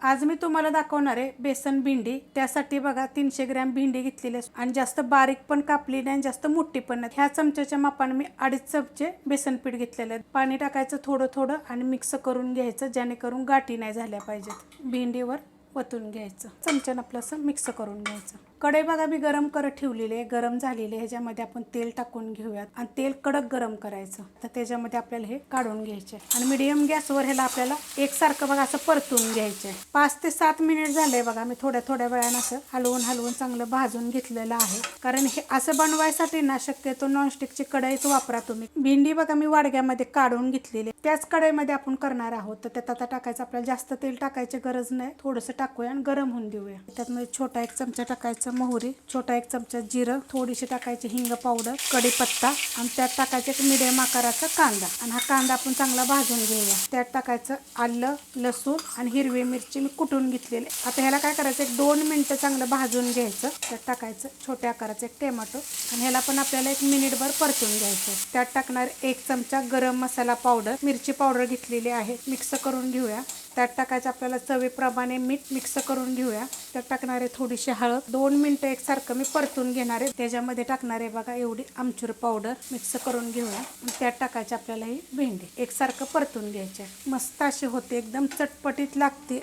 आज मी तुम्हाला दाखवणार आहे बेसन भेंडी. त्यासाठी बघा तीनशे ग्रॅम भेंडी घेतलेली आहे. आणि जास्त बारीक पण कापली नाही आणि जास्त मोठी पण नाही. ह्या चमच्याच्या मापाने मी अडीच चमचे बेसन पीठ घेतलेले आहेत पाणी टाकायचं थोडं थोडं आणि मिक्स करून घ्यायचं जेणेकरून गाठी नाही झाल्या पाहिजेत. भेंडीवर वतून घ्यायचं. चमच्यानं आपलं असं मिक्स करून घ्यायचं. कढई बघा मी गरम करत ठेवलेली आहे गरम झालेली आहे. ह्याच्यामध्ये आपण तेल टाकून घेऊयात. आणि तेल कडक गरम करायचं. तर त्याच्यामध्ये आपल्याला हे काढून घ्यायचे आणि मिडियम गॅसवर ह्याला आपल्याला एकसारखं बघा असं परतून घ्यायचं आहे. पाच ते सात मिनिट झाले बघा. मी थोड्या थोड्या वेळानं असं हलवून हलवून चांगलं भाजून घेतलेलं आहे. कारण हे असं बनवायसाठी ना शक्यतो नॉनस्टिकची कढईच वापरा तुम्ही. भेंडी बघा मी वाडग्यामध्ये काढून घेतलेली आहे. त्याच कढईमध्ये आपण करणार आहोत. तर त्यात आता टाकायचं आपल्याला जास्त तेल टाकायची गरज नाही. थोडंसं टाकूया आणि गरम होऊन देऊया. त्यातमध्ये छोटा एक चमचा टाकायचा. मोहरी छोटा एक चमचा जिरं थोडीशी टाकायची हिंग पावडर कढीपत्ता आणि त्यात टाकायचं एक मिडियम आकाराचा कांदा. आणि हा कांदा आपण चांगला भाजून घेऊया. त्यात टाकायचं आलं लसूण आणि हिरवी मिरची मी कुटून घेतलेली. आता ह्याला काय करायचं? एक दोन मिनटं चांगलं भाजून घ्यायचं. त्यात टाकायचं छोट्या आकाराचं एक टोमॅटो आणि ह्याला पण आपल्याला एक मिनिटभर परतून घ्यायचं. त्यात टाकणार एक चमचा गरम मसाला पावडर. मिरची पावडर घेतलेली आहे. मिक्स करून घेऊया. त्यात टाकायचं आपल्याला चवीप्रमाणे मीठ मिक्स करून घेऊया. त्यात टाकणारे थोडीशी हळद. दोन मिनटं एकसारखं मी परतून घेणार आहे. त्याच्यामध्ये टाकणार आहे बघा एवढी आमचूर पावडर मिक्स करून घेऊया त्यात टाकायची आपल्याला ही भेंडी. एकसारखं परतून घ्यायचे मस्त अशी होते एकदम चटपटीत लागते.